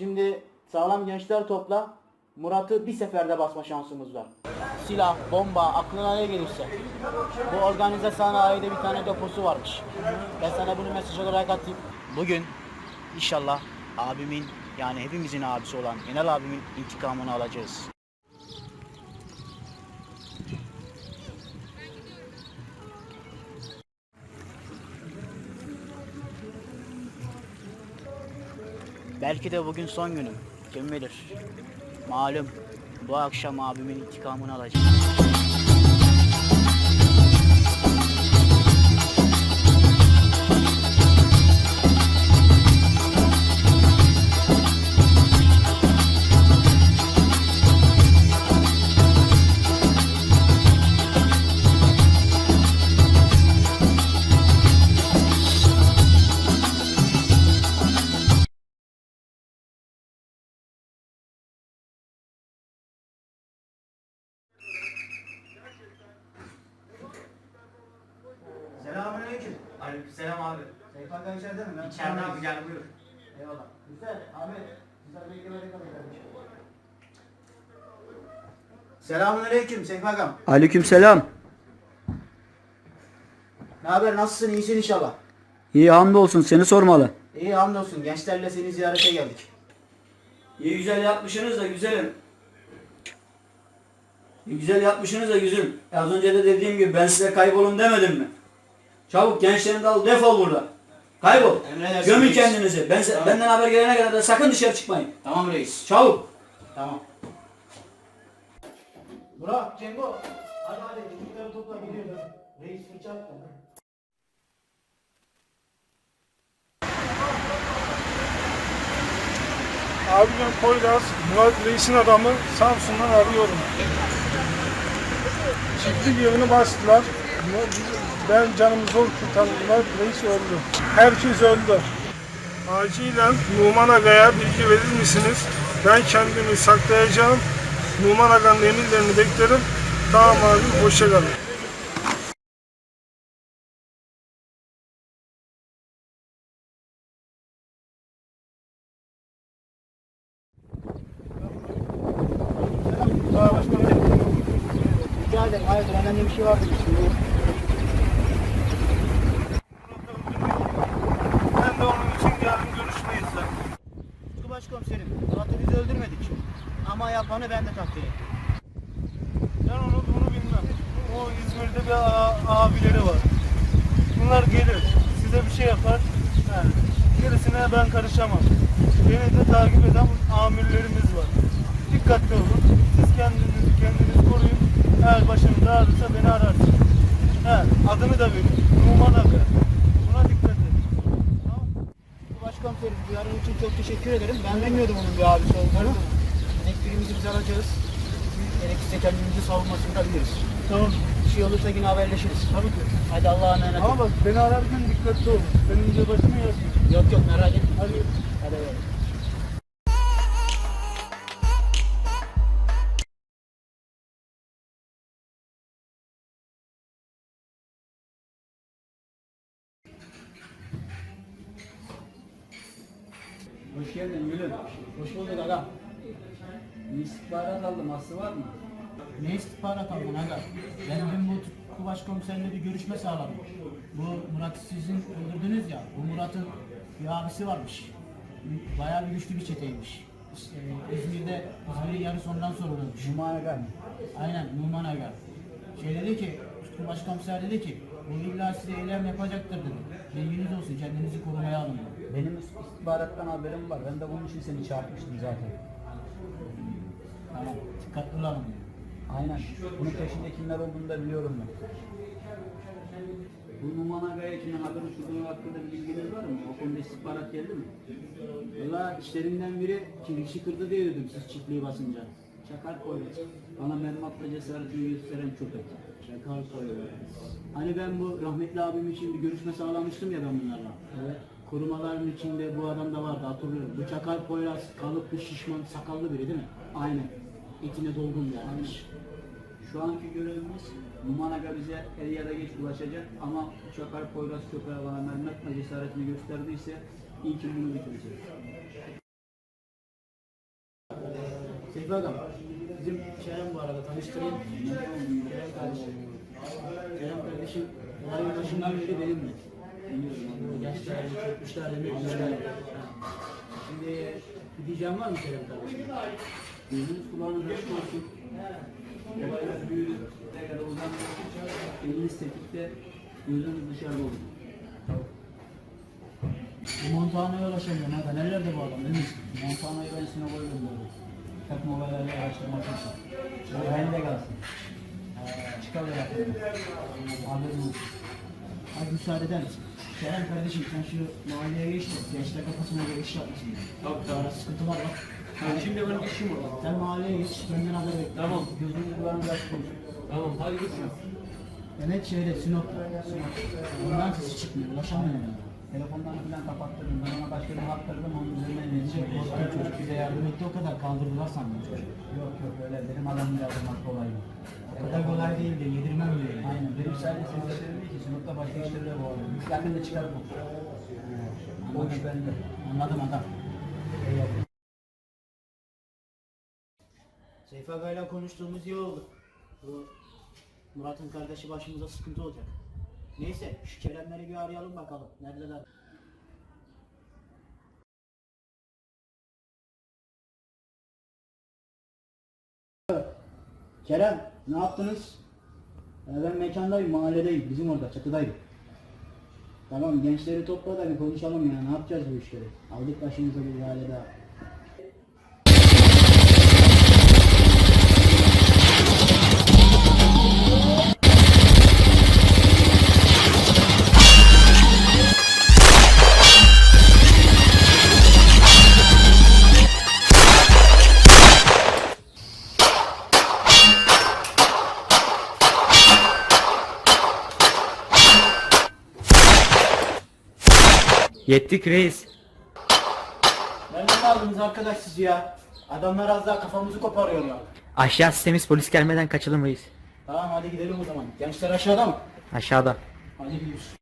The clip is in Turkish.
Şimdi sağlam gençler topla. Murat'ı bir seferde basma şansımız var. Silah, bomba, aklına ne gelirse. Bu organize sanayide bir tane deposu varmış. Ben sana bunu mesaj olarak atayım. Bugün inşallah abimin yani hepimizin abisi olan Enel abimin intikamını alacağız. Belki de bugün son günüm. Kim bilir. Malum bu akşam abimin intikamını alacağım. Aleykümselam abi. Hakan içeride mi? Ben İçeride abi gel buyur. Eyvallah. Güzel. Abi. Güzel beklemede kalın kardeşim. Selamünaleyküm Seyit Hakan. Aleykümselam. Ne haber? Nasılsın? İyisin inşallah. İyi hamdolsun seni sormalı. İyi hamdolsun. Gençlerle seni ziyarete geldik. İyi güzel yapmışsınız da güzelim. İyi güzel yapmışsınız da güzelim. Az önce de dediğim gibi ben size kaybolun demedim mi? Çabuk gençlerini de al defol burada. Kaybol. Emredersiniz Gömün reis. kendinizi. Ben, Tamam. Benden haber gelene kadar da sakın dışarı çıkmayın. Tamam reis. Çabuk. Tamam. Burak, Cengo. Hadi hadi. Çocukları topla gidiyoruz. Reis fırça attı. Abi ben Poyraz, Murat Reis'in adamı Samsun'dan arıyorum. Çiftlik evini bastılar. Ben canımı zor kurtardılar. Reis öldü. Herkes öldü. Acilen Numan Aga'ya bilgi verir misiniz? Ben kendimi saklayacağım. Numan Aga'nın emirlerini beklerim. Tamam abi, hoşça kalın. Rica ederim. Hayırdır önemli bir şey vardı. Şimdi Ben de onun için geldim görüşmeyiz de. Utku Başkomiserim, Murat'ı biz öldürmedik. Yapanı ben de takdir ettim. Ben onu bunu bilmem. O İzmir'de bir abileri var. Bunlar gelir. Size bir şey yapar. He. Gerisine ben karışamam. Beni de takip eden amirlerimiz var. Dikkatli olun. Siz kendinizi kendiniz koruyun. Eğer başınız ağrırsa beni ararsın. He. Adını da verin. Numan Aga. Buna dikkat edin. Tamam. Başkomiserim, duyarın için çok teşekkür ederim. Ben bilmiyordum onun bir abisi olduğunu. Elektriğimizi biz alacağız. Gerekirse kendimizi savunmasını da biliriz. Tamam. Bir şey olursa yine haberleşiriz. Tabii ki. Hadi Allah'a emanet Ama olun. bak beni ararken dikkatli olun. Benim de başımı yazmayın. Yok yok merak etme. Hadi. Hadi eyvallah. Hoş geldin Gülüm. Hoş bulduk aga. İstihbarat aldım. Aslı var mı? Ne istihbarat aldın aga? Ben dün bu Tutku Başkomiserle bir görüşme sağladım. Bu Murat'ı sizin öldürdünüz ya, bu Murat'ın bir abisi varmış. Bayağı bir güçlü bir çeteymiş. İşte, İzmir'de, İzmir'in yarısı ondan sorulurmuş. Numan Aga? Aynen Numan Aga. Şey dedi ki, Tutku Başkomiser dedi ki, bu illa size eylem yapacaktır dedi. Bilginiz olsun, kendinizi korumaya alın dedi. Benim istihbarattan haberim var. Ben de bunun için seni çağırmıştım zaten. Tamam, dikkatli olalım diyor. Aynen. Bunun peşinde kimler olduğunu da biliyorum ben. Bu Numan Aga'ya kimin adını şuduğu hakkında bir bilginiz var mı? O konuda istihbarat geldi mi? Valla işlerinden biri kirişi kırdı diye dedim siz çiftliği basınca. Çakar Poyraz. Bana mermi atma cesaretini gösteren köpek. Çakal koyuyor. Hani ben bu rahmetli abim için bir görüşme sağlamıştım ya ben bunlarla. Evet. Korumaların içinde bu adam da vardı hatırlıyorum. Bu çakal Poyraz kalıplı şişman sakallı biri değil mi? Aynen. İçine dolgun yani. Şu anki görevimiz Numan Aga bize er ya da geç ulaşacak ama Çakar Poyraz köpeğe bana mermi atma cesaretini gösterdiyse iyi ki bunu bitireceğiz. Seyfi Agam, bizim Kerem bu arada tanıştırayım. Kerem kardeşim. Kerem kardeşim, olayın başından beri benimle. Demirmişler. Şimdi bir diyeceğim var mı Kerem kardeşim? Gözünüz kulağınız açık olsun. Olaylar büyüdü. Ne kadar uzan. Eliniz tetikte, gözünüz dışarıda olsun. Bu Montana'ya ulaşamıyor. Nerede? Nerelerde bu adam? Değil mi? Montana'yı ben Sinop'a gönderdim. Takım olaylarla araştırmak için. Şöyle bende kalsın. Ee, çıkalım yapalım. Haberin. Hadi müsaade eder misin? Kerem kardeşim sen şu mahalleye geç gençler kafasına göre iş yapmasın. Tabii tabii. Sıkıntı var bak. Şimdi benim işim var. Sen mahalleye geç, benden haber bekle. Tamam. Gözünü kulağını olsun. Tamam hadi görüşürüz. Evet şeyde Sinop'ta. Sinop. Ondan sesi çıkmıyor. Ulaşamıyorum ben. Telefonlarını falan kapattırdım. Ben ona başka bir hattırdım. Onun üzerinden iletişim korktum çocuk. Bize yardım etti o kadar. Kaldırdılar sandım çocuk. Yok yok öyle. Benim adamı yardımmak kolay mı? O kadar kolay değil de yedirmem diyor. Aynen. Benim sadece seslerim değil ki. Sinop'ta başka işlerle arada. Yüklerden de çıkarım. O iş bende. Anladım adam. Eyvallah. Seyfi Aga'yla konuştuğumuz iyi oldu. Bu Murat'ın kardeşi başımıza sıkıntı olacak. Neyse şu Keremleri bir arayalım bakalım. Neredeler? Kerem ne yaptınız? Ee, Ben mekandayım, mahalledeyim. Bizim orada, çatıdayım. Tamam gençleri topla da bir konuşalım ya. Ne yapacağız bu işleri? Aldık başımıza bir ihale daha. Yettik reis. Nereden aldınız arkadaş siz ya? Adamlar az daha kafamızı koparıyorlar. Aşağı temiz polis gelmeden kaçalım reis. Tamam hadi gidelim o zaman. Gençler aşağıda mı? Aşağıda. Hadi gidiyoruz.